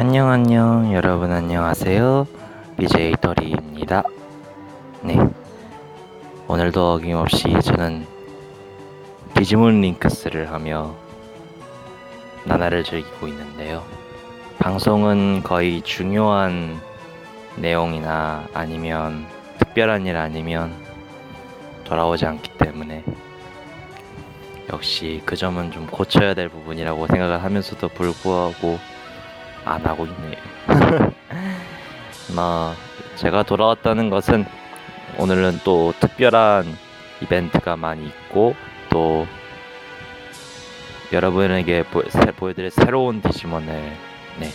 안녕 안녕. 여러분 안녕하세요. BJ 터리입니다. 네. 오늘도 어김없이 저는 디지몬 링크스를 하며 나날을 즐기고 있는데요. 방송은 거의 중요한 내용이나 아니면 특별한 일 아니면 돌아오지 않기 때문에 역시 그 점은 좀 고쳐야 될 부분이라고 생각을 하면서도 불구하고 안 하고 있네요. 뭐 제가 돌아왔다는 것은 오늘은 또 특별한 이벤트가 많이 있고 또 여러분에게 보, 새, 보여드릴 새로운 디지몬을 네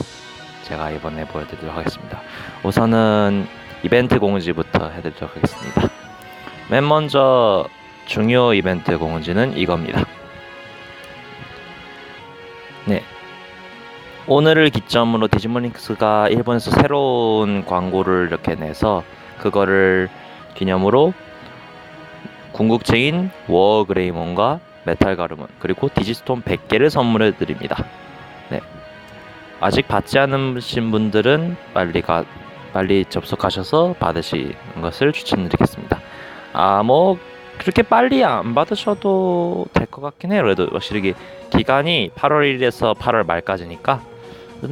제가 이번에 보여드리도록 하겠습니다. 우선은 이벤트 공지부터 해드리도록 하겠습니다. 맨 먼저 중요 이벤트 공지는 이겁니다. 네, 오늘을 기점으로 디지몬링크스가 일본에서 새로운 광고를 이렇게 내서 그거를 기념으로 궁극체인 워그레이몬과 메탈 가르몬 그리고 디지스톤 100개를 선물해 드립니다. 네. 아직 받지 않으신 분들은 빨리 가 빨리 접속하셔서 받으시는 것을 추천드리겠습니다. 아, 뭐 그렇게 빨리 안 받으셔도 될 것 같긴 해요. 그래도 확실히 기간이 8월 1일에서 8월 말까지니까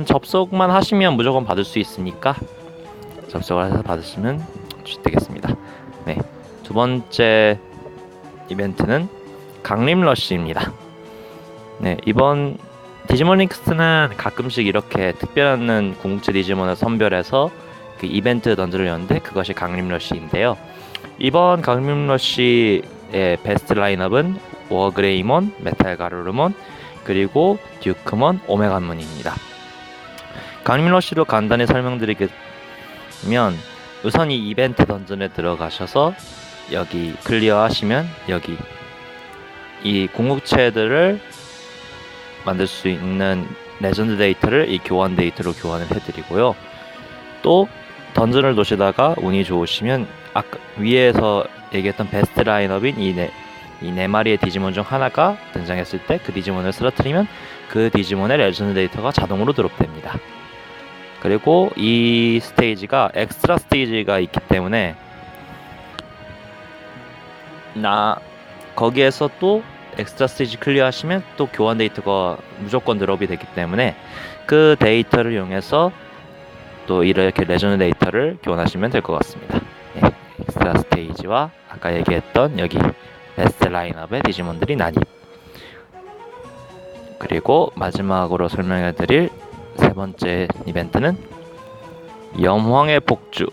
접속만 하시면 무조건 받을 수 있으니까 접속을 해서 받으시면 되겠습니다. 네. 두 번째 이벤트는 강림 러쉬입니다. 네, 이번 디지몬 링크스는 가끔씩 이렇게 특별한 궁극체 디지몬을 선별해서 그 이벤트 던전을 여는데 그것이 강림 러쉬인데요. 이번 강림 러쉬의 베스트 라인업은 워그레이몬, 메탈 가루르몬, 그리고 듀크몬, 오메가몬입니다. 강림러쉬로 간단히 설명드리면 우선 이 이벤트 던전에 들어가셔서 여기 클리어 하시면 여기 이 궁극체들을 만들 수 있는 레전드 데이터를 이 교환 데이터로 교환을 해드리고요. 또 던전을 도시다가 운이 좋으시면 아까 위에서 얘기했던 베스트 라인업인 이 네 이 네 마리의 디지몬 중 하나가 등장했을 때 그 디지몬을 쓰러뜨리면 그 디지몬의 레전드 데이터가 자동으로 드롭됩니다. 그리고 이 스테이지가 엑스트라 스테이지가 있기 때문에 나 거기에서 또 엑스트라 스테이지 클리어 하시면 또 교환 데이터가 무조건 드롭이 되기 때문에 그 데이터를 이용해서 또 이렇게 레전드 데이터를 교환하시면 될 것 같습니다. 네, 엑스트라 스테이지와 아까 얘기했던 여기 베스트 라인업의 디지몬들이 난입 그리고 마지막으로 설명해 드릴 세 번째 이벤트는 염황의 폭주.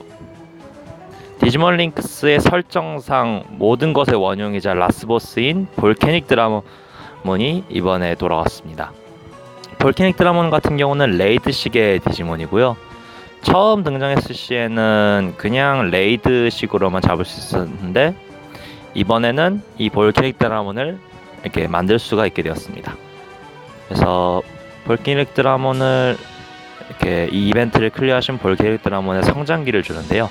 디지몬 링크스의 설정상 모든 것의 원흉이자 라스보스인 볼케닉 드라몬이 이번에 돌아왔습니다. 볼케닉 드라몬 같은 경우는 레이드식의 디지몬이고요. 처음 등장했을 시에는 그냥 레이드식으로만 잡을 수 있었는데 이번에는 이 볼케닉 드라몬을 이렇게 만들 수가 있게 되었습니다. 그래서 볼케닉 드라몬을 이렇게 이 이벤트를 클리어하신 볼케닉 드라몬의 성장기를 주는데요.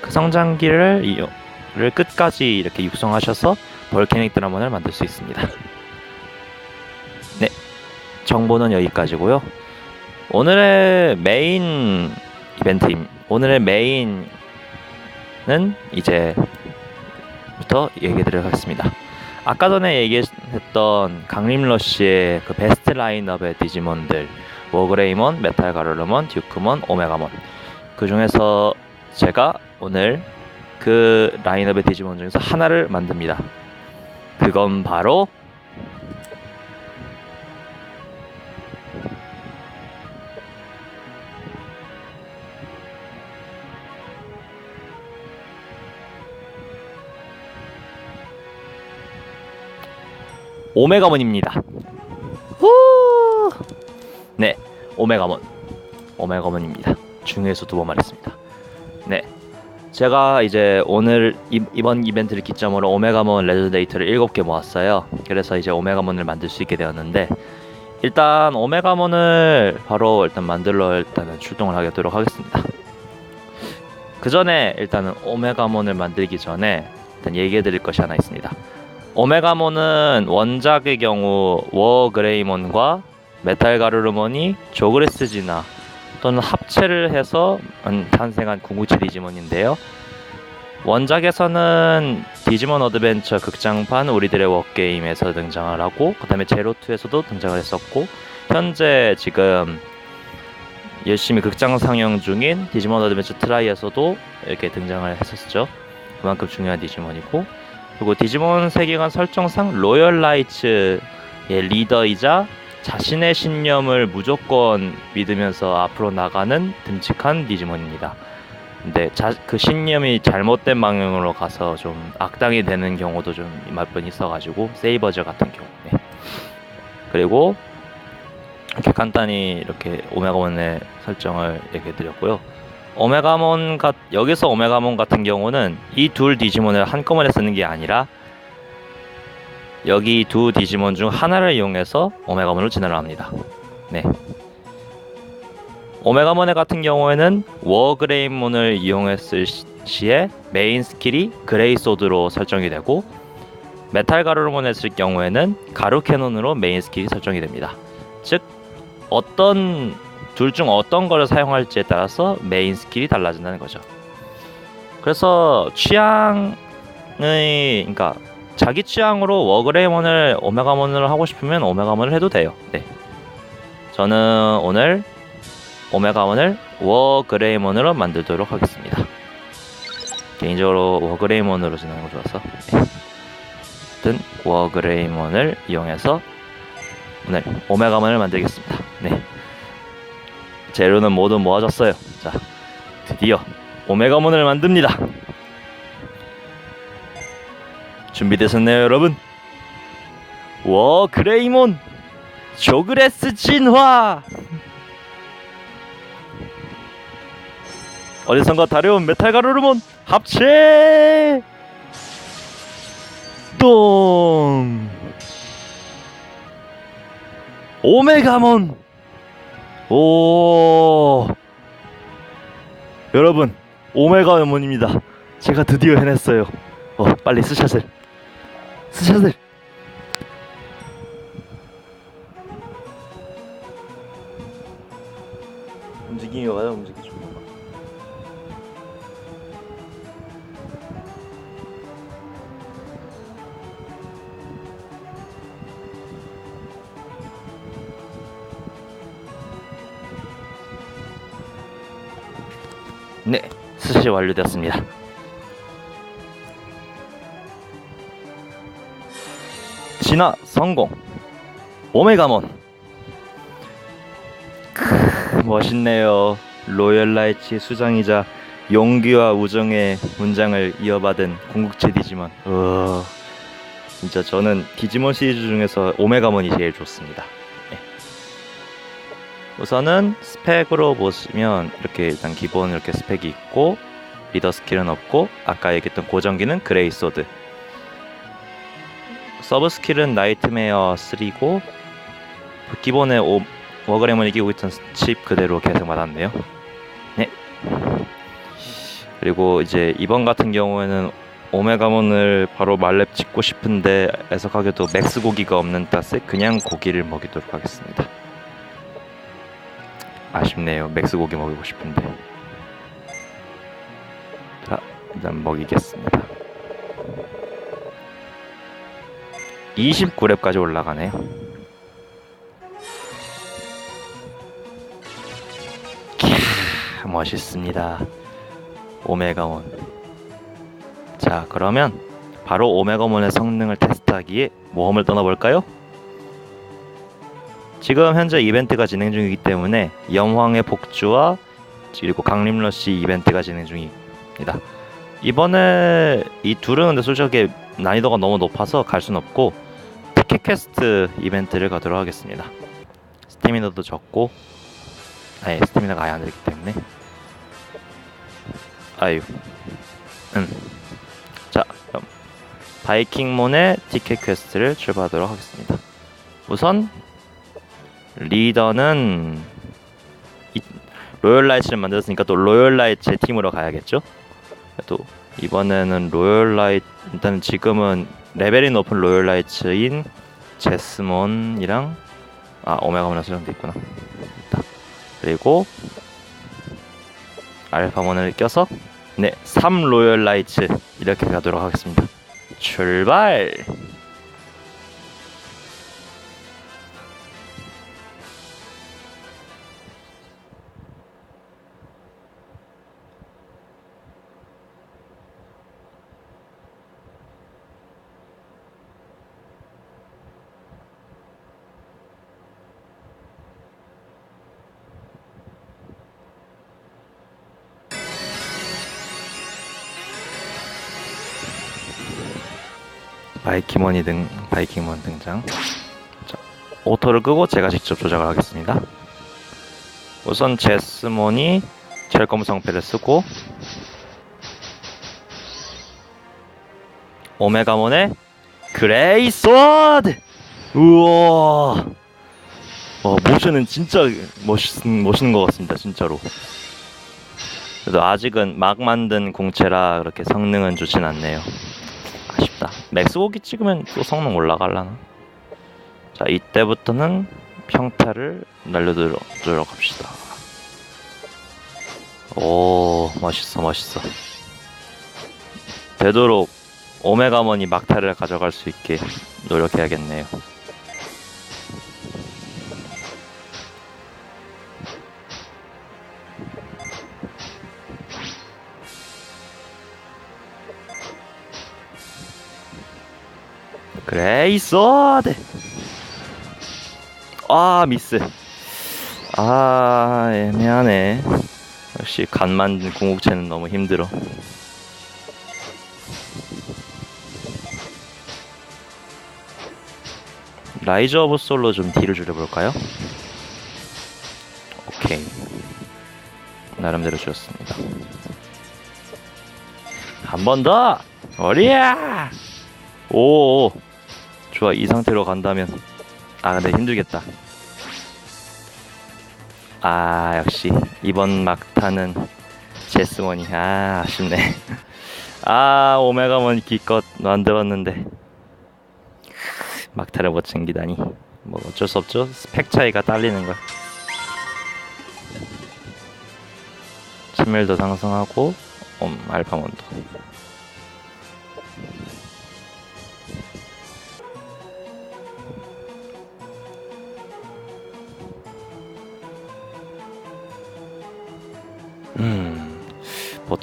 그 성장기를 이를 끝까지 이렇게 육성하셔서 볼케닉 드라몬을 만들 수 있습니다. 네, 정보는 여기까지고요. 오늘의 메인 이벤트 오늘의 메인은 이제부터 얘기드리도록 하겠습니다. 아까 전에 얘기했던 강림러쉬의 그 베스트 라인업의 디지몬들 워그레이몬, 메탈 가르르몬, 듀크몬, 오메가몬 그 중에서 제가 오늘 그 라인업의 디지몬 중에서 하나를 만듭니다. 그건 바로 오메가몬입니다. 후! 네, 오메가몬. 오메가몬입니다. 중에서 두 번 말했습니다. 네. 제가 이제 오늘 이, 번 이벤트를 기점으로 오메가몬 레드데이트를 7개 모았어요. 그래서 이제 오메가몬을 만들 수 있게 되었는데 일단 오메가몬을 바로 일단 만들러 일단은 출동을 하도록 하겠습니다. 그 전에 일단은 오메가몬을 만들기 전에 일단 얘기해 드릴 것이 하나 있습니다. 오메가몬은 원작의 경우 워그레이몬과 메탈 가르르몬이 조그레스지나 또는 합체를 해서 탄생한 궁극체 디지몬인데요. 원작에서는 디지몬 어드벤처 극장판 우리들의 워게임에서 등장을 하고 그 다음에 제로2에서도 등장을 했었고 현재 지금 열심히 극장 상영 중인 디지몬 어드벤처 트라이에서도 이렇게 등장을 했었죠. 그만큼 중요한 디지몬이고 그리고 디지몬 세계관 설정상 로열 라이츠의 리더이자 자신의 신념을 무조건 믿으면서 앞으로 나가는 듬직한 디지몬입니다. 근데 자, 그 신념이 잘못된 방향으로 가서 좀 악당이 되는 경우도 좀 몇 번 있어가지고 세이버즈 같은 경우. 네. 그리고 이렇게 간단히 이렇게 오메가몬의 설정을 얘기해 드렸고요. 오메가몬 같 여기서 오메가몬 같은 경우는 이 둘 디지몬을 한꺼번에 쓰는 게 아니라 여기 두 디지몬 중 하나를 이용해서 오메가몬을 진화를 합니다. 네. 오메가몬의 같은 경우에는 워그레인몬을 이용했을 시에 메인 스킬이 그레이소드로 설정이 되고 메탈 가루를 했을 경우에는 가루 캐논으로 메인 스킬이 설정이 됩니다. 즉 어떤 둘 중 어떤 거를 사용할지에 따라서 메인 스킬이 달라진다는 거죠. 그래서 취향의 그러니까 자기 취향으로 워그레이몬을 오메가몬을 하고 싶으면 오메가몬을 해도 돼요. 네. 저는 오늘 오메가몬을 워그레이몬으로 만들도록 하겠습니다. 개인적으로 워그레이몬으로 진행하는 거 좋아서 네. 워그레이몬을 이용해서 오늘 오메가몬을 만들겠습니다. 네. 재료는 모두 모아졌어요. 자, 드디어 오메가몬을 만듭니다. 준비되셨나요, 여러분? 워 그레이몬 조그레스 진화! 어디선가 다려온 메탈 가루르몬 합체! 똥! 오메가몬! 오! 여러분, 오메가몬입니다. 제가 드디어 해냈어요. 어, 빨리 스샷을. 스샷을. 움직임이 와요, 움직임 네, 스샷이 완료되었습니다. 진화 성공. 오메가몬. 크, 멋있네요. 로열 라이츠 수장이자 용기와 우정의 문장을 이어받은 궁극체 디지몬. 어, 진짜 저는 디지몬 시리즈 중에서 오메가몬이 제일 좋습니다. 네. 우선은 스펙으로 보시면 이렇게 일단 기본 이렇게 스펙이 있고 리더 스킬은 없고 아까 얘기했던 고정기는 그레이 소드 서브 스킬은 나이트메어 3고 기본에 오, 워그램을 이기고 있던 칩 그대로 계속 받았네요. 네. 그리고 이제 이번 같은 경우에는 오메가몬을 바로 말렙 찍고 싶은데 애석하게도 맥스 고기가 없는 탓에 그냥 고기를 먹이도록 하겠습니다. 아쉽네요. 맥스 고기 먹이고 싶은데. 자, 일단 먹이겠습니다. 29렙까지 올라가네요. 캬, 멋있습니다. 오메가몬. 자, 그러면 바로 오메가몬의 성능을 테스트하기에 모험을 떠나볼까요? 지금 현재 이벤트가 진행 중이기 때문에 영황의 복주와 그리고 강림러시 이벤트가 진행 중입니다. 이번에 이 둘은 근데 솔직하게 난이도가 너무 높아서 갈 순 없고 티켓 퀘스트 이벤트를 가도록 하겠습니다. 스태미너도 적고 아예 스태미너가 아예 안 되기 때문에 아유 음. 자 그럼 바이킹몬의 티켓 퀘스트를 출발하도록 하겠습니다. 우선 리더는 이, 로열라이츠를 만들었으니까 또 로열라이츠의 팀으로 가야겠죠? 또 이번에는 로열라이트 일단 지금은 레벨이 높은 로열라이츠인 제스몬이랑 아 오메가몬이랑 수정돼 있구나. 그리고 알파몬을 껴서 네, 3 로열 라이츠 이렇게 가도록 하겠습니다. 출발! 바이키몬이 등 바이킹몬 등장. 자, 오토를 끄고 제가 직접 조작을 하겠습니다. 우선 제스몬이 철검 성패를 쓰고 오메가몬의 그레이 소드. 우와. 와 모션은 진짜 멋있 멋있는 것 같습니다 진짜로. 그래도 아직은 막 만든 공채라 그렇게 성능은 좋진 않네요. 아쉽다. 맥스고기 찍으면 또 성능 올라갈라나? 자, 이때부터는 평타를 날려들도록 합시다. 오, 멋있어, 멋있어. 되도록 오메가몬이 막타를 가져갈 수 있게 노력해야겠네요. 그레이 소드 아 미스. 아 애매하네. 역시 간 만든 궁극체는 너무 힘들어. 라이즈 오브 솔로 좀 딜을 줄여볼까요? 오케이. 나름대로 줄였습니다. 한 번 더! 어리야! 오 좋아 이 상태로 간다면. 아 근데 힘들겠다. 아 역시. 이번 막타는 제스원이. 아 아쉽네. 아 오메가몬 기껏 만들었는데. 막타를 못 챙기다니. 뭐 어쩔 수 없죠. 스펙 차이가 딸리는 걸. 친밀도 상승하고 음, 알파몬도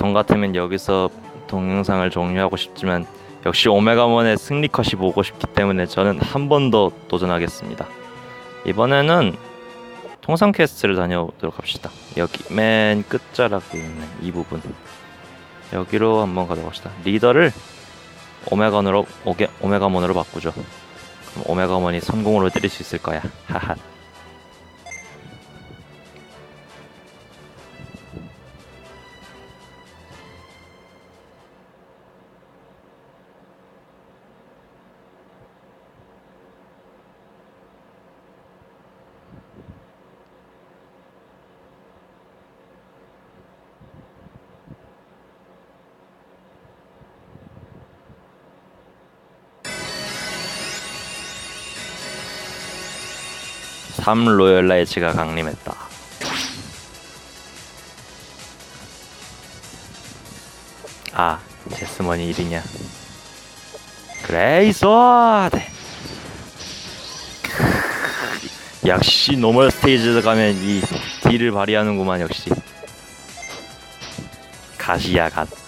보통 같으면 여기서 동영상을 종료하고 싶지만 역시 오메가몬의 승리 컷이 보고 싶기 때문에 저는 한 번 더 도전하겠습니다. 이번에는 통상 퀘스트를 다녀오도록 합시다. 여기 맨 끝자락에 있는 이 부분 여기로 한번 가도록 합시다. 리더를 오메가몬으로 오게, 오메가몬으로 바꾸죠. 그럼 오메가몬이 성공으로 때릴 수 있을 거야. 하하. 삼 로열 라이츠가 강림했다. 아, 제스먼이 일이냐? 그레이소드! 역시 노멀 스테이지 가면 이 딜을 발휘하는구만 역시. 가시야 갓.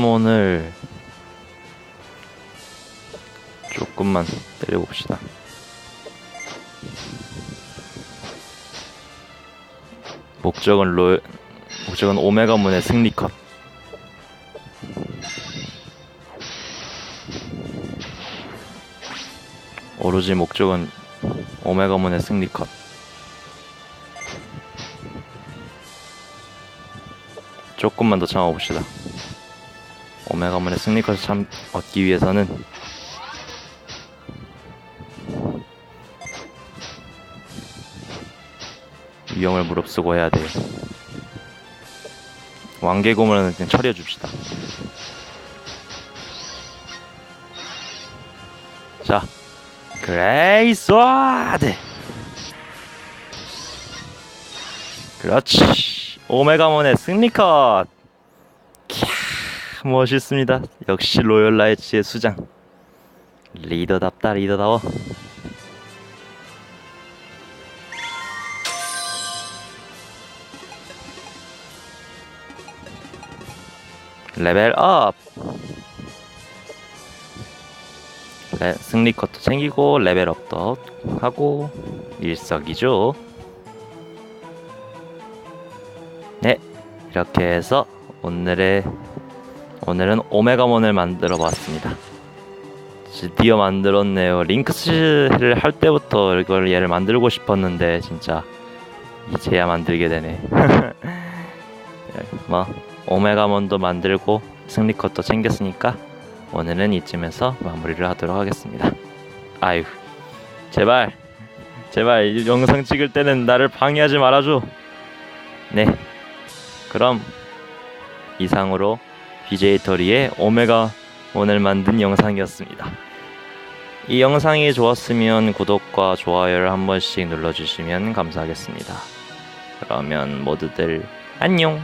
개굴몬을 조금만 때려봅시다. 목적은 로 목적은 오메가문의 승리 컷. 오로지 목적은 오메가문의 승리 컷. 조금만 더 참아봅시다. 오메가문의 승리 컷을 참 얻기 위해서는 위험을 무릅쓰고 해야 돼요. 왕개고문은 그냥 처리해 줍시다. 자, 그레이스와드. 그렇지. 오메가몬의 승리컷. 캬, 멋있습니다. 역시 로열 라이츠의 수장. 리더답다 리더다워. 레벨 업. 레, 승리 컷도 챙기고 레벨업도 하고 일석이조. 네, 이렇게 해서 오늘의 오늘은 오메가몬을 만들어 봤습니다. 드디어 만들었네요. 링크스를 할 때부터 이걸 얘를 만들고 싶었는데 진짜 이제야 만들게 되네. 뭐 오메가몬도 만들고 승리컷도 챙겼으니까 오늘은 이쯤에서 마무리를 하도록 하겠습니다. 아유, 제발, 제발 이 영상 찍을 때는 나를 방해하지 말아줘. 네, 그럼 이상으로 BJ 토리의 오메가 오늘 만든 영상이었습니다. 이 영상이 좋았으면 구독과 좋아요를 한 번씩 눌러주시면 감사하겠습니다. 그러면 모두들 안녕!